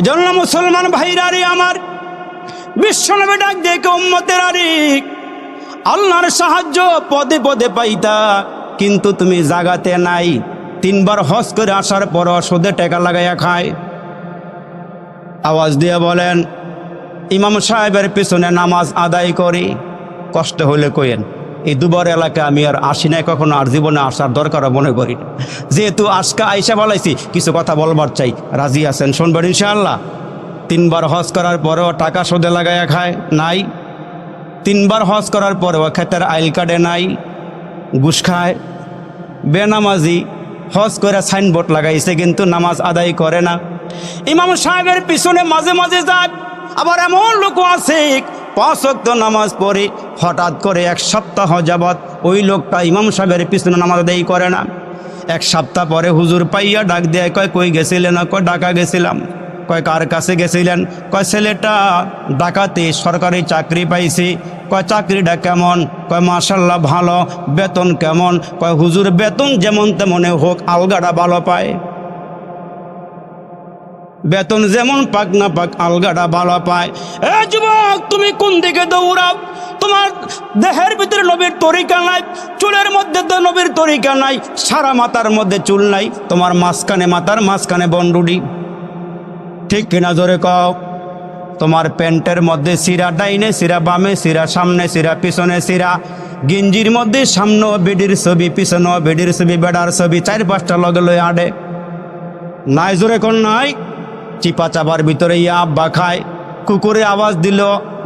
এজন্য মুসলমান ভাইরারি আমার বিশ্বনবী ডাক দেখে উম্মতের আরি আল্লাহর সাহায্য পদে পদে পাইতা, কিন্তু তুমি জাগাতে নাই। তিনবার হজ করে আসার পর সুদে টাকা লাগাইয়া খায়। আওয়াজ দিয়ে বলেন, ইমাম সাহেবের পিছনে নামাজ আদায় করি, কষ্ট হলে কইেন এই দুবার এলাকা আমি আর আসি নাই, কখনো আর জীবনে আসার দরকার মনে করি না। যেহেতু আজকে আইসা বলাইছি, কিছু কথা বলবার চাই। রাজি আছেন? শুনবেন ইনশাআল্লাহ। তিনবার হজ করার পরেও টাকা সোদে লাগাইয়া খায় নাই। তিনবার হজ করার পরেও ক্ষেতের আইল কার্ডে নাই, ঘুষ খায়। বেনামাজি হজ করে সাইনবোর্ড লাগাইছে, কিন্তু নামাজ আদায় করে না। ইমাম সাহেবের পিছনে মাঝে মাঝে যাক আবার এমন লোক আছে পাঁচ ওয়াক্ত নামাজ পড়ে হঠাৎ করে এক সপ্তাহ যাবৎ ওই লোকটা ইমাম সাহেবের পিছনে নামাজ আদায় করে না। এক সপ্তাহ পরে হুজুর পাইয়া ডাক দেয়, কয়, কই গেছিলেন? কয় ডাকা গেছিলাম। কয়, কার কাছে গেছিলেন? কয়, ছেলেটা ডাকাতে সরকারি চাকরি পাইছি। কয়, চাকরিটা কেমন? কয় মাসাল্লাহ ভালো, বেতন কেমন? কয়, হুজুর, বেতন যেমন তেমনে হোক, আলগাটা ভালো পায়। বেতন যেমন পাক না পাক আলগাটা ভালো পায়। এ যুবক, তুমি কোন দিকে দৌড়াও? তোমার দেহের ভিতরে নবীর তরিকা নাই, চুলের মধ্যে তো নবীর তরিকা নাই, সারা মাথার মধ্যে চুল নাই, তোমার মাঝখানে মাথার মাঝখানে বন্ডুডি ঠিক কিনা জোরে কও? তোমার প্যান্টের মধ্যে সিরা ডাইনে সিরা বামে সিরা সামনে সিরা পিছনে সিরা গিঞ্জির মধ্যে সামনে বেডির ছবি পিছনে বেডির ছবি, বেড়ার ছবি, চার পাঁচটা লগে লয়ে আডে নাই জোরে কোন নাই। চিপা চাপার ভিতরে ইয়া আব্বা খায়। কুকুরে আওয়াজ দিল,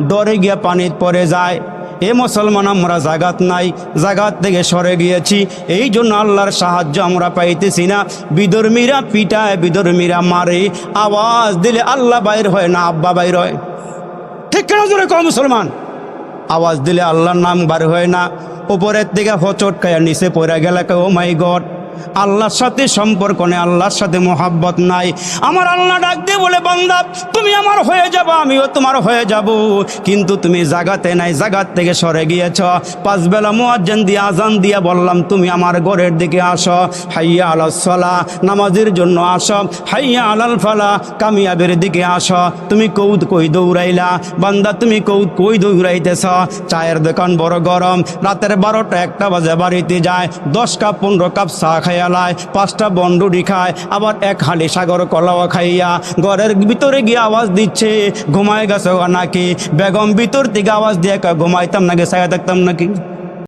ডরে গিয়া পানিত পড়ে যায়। এ মুসলমান, আমরা জাগাত নাই। জাগাত থেকে সরে গিয়েছি। এই জন্য আল্লাহর সাহায্য আমরা পাইতেছি না। বিধর্মীরা পিটায়, বিধর্মীরা মারে। আওয়াজ দিলে আল্লাহ বাইর হয় না, আব্বা বাইর হয়। ঠিক কেন জোরে কম মুসলমান? আওয়াজ দিলে আল্লাহর নাম বার হয় না। উপরের থেকে হচট খায় নিচে পড়ে গেলে ও মাই গড। আল্লাহর সাথে সম্পর্ক নেই, আল্লাহর সাথে মোহাব্বত নাই। আমার আল্লাহ ডাক দিয়ে বলে, বান্দা, তুমি আমার হয়ে যাব, আমিও তোমার হয়ে যাব। কিন্তু তুমি জাগাতে নাই, জাগাত থেকে সরে গিয়েছ। পাঁচ বেলা মুয়াজ্জেন দিয়ে আজান দিয়ে বললাম, তুমি আমার ঘরের দিকে আসো। হাইয়া আলাল সলা, নামাজের জন্য আসো। হাইয়া আলাল ফালা, কামিয়াবের দিকে আসো। তুমি কৌদ কই দৌড়াইলা? বান্দা, তুমি কৌদ কই দৌড়াইতেছ? চায়ের দোকান বড় গরম। রাতের বারোটা একটা বাজে, বাড়িতে যায়। দশ কাপ, পনেরো কাপ চা খাইয়ালায়, পাঁচটা বন্ডুরি খায়, আবার এক হাঁড়ি সাগর কলাও খাইয়া ঘরের ভিতরে গিয়ে আওয়াজ দিচ্ছে, ঘুমায় গেছে নাকি? বেগম, ভিতর থেকে আওয়াজ দিয়ে ঘুমাইতাম নাকি সায়া থাকতাম নাকি?